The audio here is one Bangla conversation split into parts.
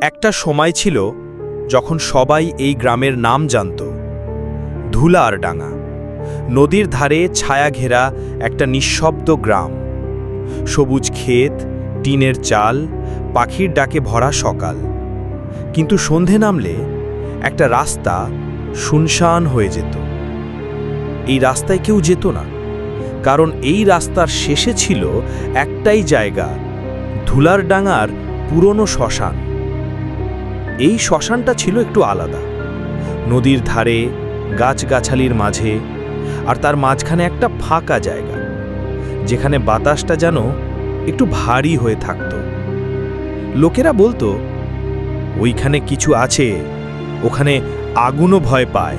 একটা সময় ছিল যখন সবাই এই গ্রামের নাম জানত ধুলার ডাঙা। নদীর ধারে ছায়া ঘেরা একটা নিঃশব্দ গ্রাম। সবুজ ক্ষেত, টিনের চাল, পাখির ডাকে ভরা সকাল। কিন্তু সন্ধে নামলে একটা রাস্তা শুনশান হয়ে যেত। এই রাস্তায় কেউ যেত না, কারণ এই রাস্তার শেষে ছিল একটাই জায়গা, ধুলার ডাঙার পুরনো শ্মশান। এই শ্মশানটা ছিল একটু আলাদা। নদীর ধারে, গাছগাছালির মাঝে, আর তার মাঝখানে একটা ফাঁকা জায়গা, যেখানে বাতাসটা যেন একটু ভারী হয়ে থাকত। লোকেরা বলতো, ওইখানে কিছু আছে, ওখানে আগুনও ভয় পায়।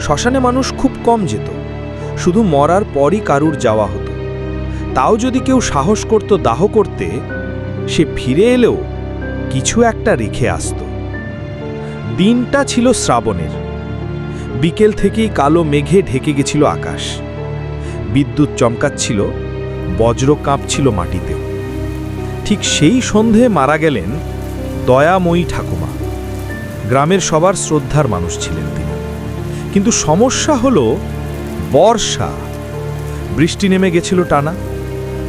শ্মশানে মানুষ খুব কম যেত, শুধু মরার পরই কারুর যাওয়া হতো। তাও যদি কেউ সাহস করত, দাহ করতে, সে ফিরে এলেও কিছু একটা রেখে আসত। দিনটা ছিল শ্রাবণের। বিকেল থেকেই কালো মেঘে ঢেকে গেছিল আকাশ। বিদ্যুৎ চমকাচ্ছিল, বজ্র কাঁপছিল মাটিতে। ঠিক সেই সন্ধে মারা গেলেন দয়াময়ী ঠাকুমা। গ্রামের সবার শ্রদ্ধার মানুষ ছিলেন তিনি। কিন্তু সমস্যা হলো, বর্ষা। বৃষ্টি নেমে গেছিল টানা।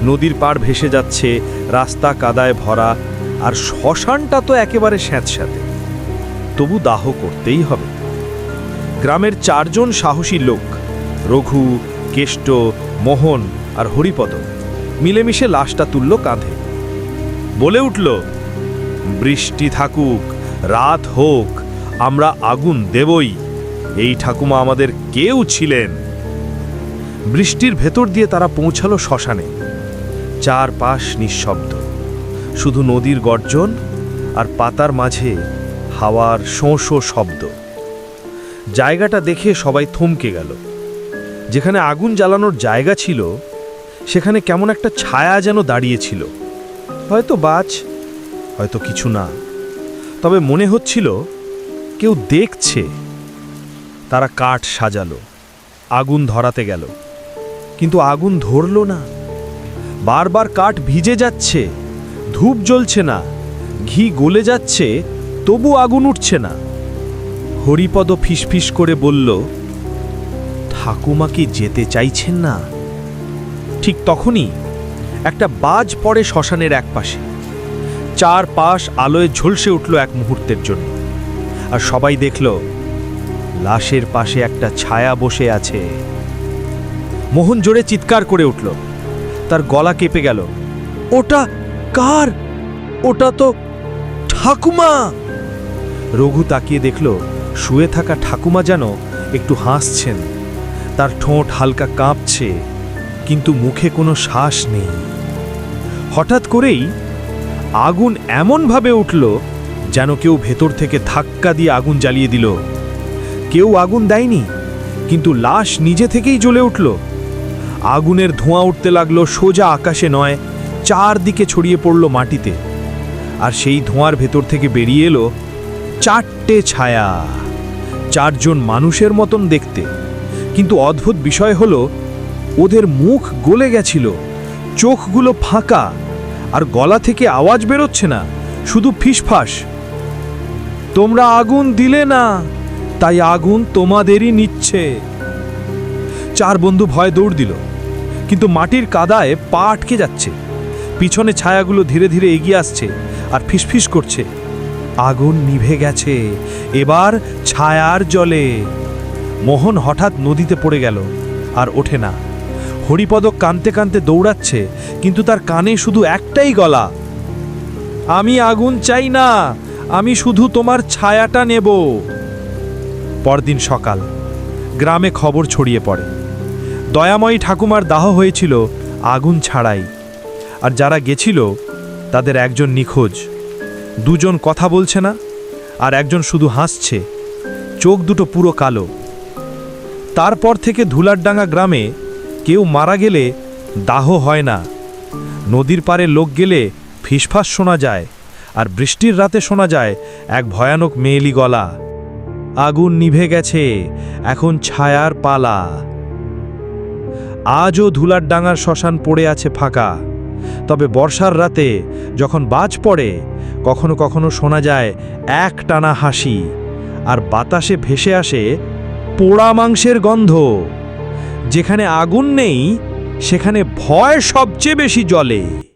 নদীর পাড় ভেসে যাচ্ছে, রাস্তা কাদায় ভরা আর শ্মশানটা তো একেবারে স্যাঁতস্যাঁতে। তবু দাহ করতেই হবে। গ্রামের চারজন সাহসী লোক, রঘু, কেষ্ট, মোহন আর হরিপদ, মিলেমিশে লাশটা তুলল কাঁধে। বলে উঠল, বৃষ্টি থাকুক, রাত হোক, আমরা আগুন দেবই। এই ঠাকুমা আমাদের কেউ ছিলেন। বৃষ্টির ভেতর দিয়ে তারা পৌঁছালো শ্মশানে। চারপাশ নিঃশব্দ। শুধু নদীর গর্জন আর পাতার মাঝে হাওয়ার শোঁ শব্দ। জায়গাটা দেখে সবাই থমকে গেল। যেখানে আগুন জ্বালানোর জায়গা ছিল, সেখানে কেমন একটা ছায়া যেন দাঁড়িয়েছিল। হয়তো বাজ, হয়তো কিছু না। তবে মনে হচ্ছিল, কেউ দেখছে। তারা কাঠ সাজালো, আগুন ধরাতে গেল। কিন্তু আগুন ধরল না। বারবার কাঠ ভিজে যাচ্ছে। ধূপ জ্বলছে না, ঘি গলে যাচ্ছে, তবু আগুন উঠছে না। হরিপদ ফিসফিস করে বলল, ঠাকুমা কি যেতে চাইছেন না? ঠিক তখনই একটা বাজ পড়ে শ্মশানের একপাশে। চার পাশ আলোয় ঝলসে উঠল এক মুহূর্তের জন্য। আর সবাই দেখল, লাশের পাশে একটা ছায়া বসে আছে। মোহন জোরে চিৎকার করে উঠল। তার গলা কেঁপে গেল, ওটা কার? ওটা তো ঠাকুমা। রঘু তাকিয়ে দেখল, শুয়ে থাকা ঠাকুমা যেন একটু হাসছেন। তার ঠোঁট হালকা কাঁপছে, কিন্তু মুখে কোনো শ্বাস নেই। হঠাৎ করেই আগুন এমনভাবে উঠল যেন কেউ ভেতর থেকে ধাক্কা দিয়ে আগুন জ্বালিয়ে দিল। কেউ আগুন দেয়নি, কিন্তু লাশ নিজে থেকেই জ্বলে উঠল। আগুনের ধোঁয়া উঠতে লাগল সোজা আকাশে নয় চারদিকে ছড়িয়ে পড়ল মাটিতে, আর সেই ধোঁয়ার ভেতর থেকে বেরিয়ে এলো চারটে ছায়া। চারজন মানুষের মতন দেখতে, কিন্তু অদ্ভুত বিষয় হলো, ওদের মুখ গলে গেছিল, চোখগুলো ফাঁকা, আর গলা থেকে আওয়াজ বেরোচ্ছে না, শুধু ফিসফাস। তোমরা আগুন দিলে না, তাই আগুন তোমাদেরই নিচ্ছে। চার বন্ধু ভয় দৌড় দিল, কিন্তু মাটির কাদায় পা আটকে যাচ্ছে। পিছনে ছায়াগুলো ধীরে ধীরে এগিয়ে আসছে আর ফিসফিস করছে। আগুন নিভে গেছে। এবার ছায়ার জলে। মোহন হঠাৎ নদীতে পড়ে গেল আর ওঠে না। হরিপদ কানতে কানতে দৌড়াচ্ছে, কিন্তু তার কানে শুধু একটাই গলা। আমি আগুন চাই না, আমি শুধু তোমার ছায়াটা নেব। পরদিন সকাল, গ্রামে খবর ছড়িয়ে পড়ে। দয়াময়ী ঠাকুমার দাহ হয়েছিল আগুন ছাড়াই। আর যারা গেছিল, তাদের একজন নিখোঁজ। দুজন কথা বলছে না, আর একজন শুধু হাসছে। চোখ দুটো পুরো কালো। তারপর থেকে ধুলারডাঙ্গা গ্রামে কেউ মারা গেলে দাহ হয় না। নদীর পারে লোক গেলে ফিসফাস শোনা যায়, আর বৃষ্টির রাতে শোনা যায় এক ভয়ানক মেয়েলি গলা। আগুন নিভে গেছে, এখন ছায়ার পালা। আজও ধুলার ডাঙার শ্মশান পড়ে আছে ফাঁকা। তবে বর্ষার রাতে যখন বাজ পড়ে, কখনো কখনো শোনা যায় এক টানা হাসি, আর বাতাসে ভেসে আসে পোড়া মাংসের গন্ধ। যেখানে আগুন নেই, সেখানে ভয় সবচেয়ে বেশি জ্বলে।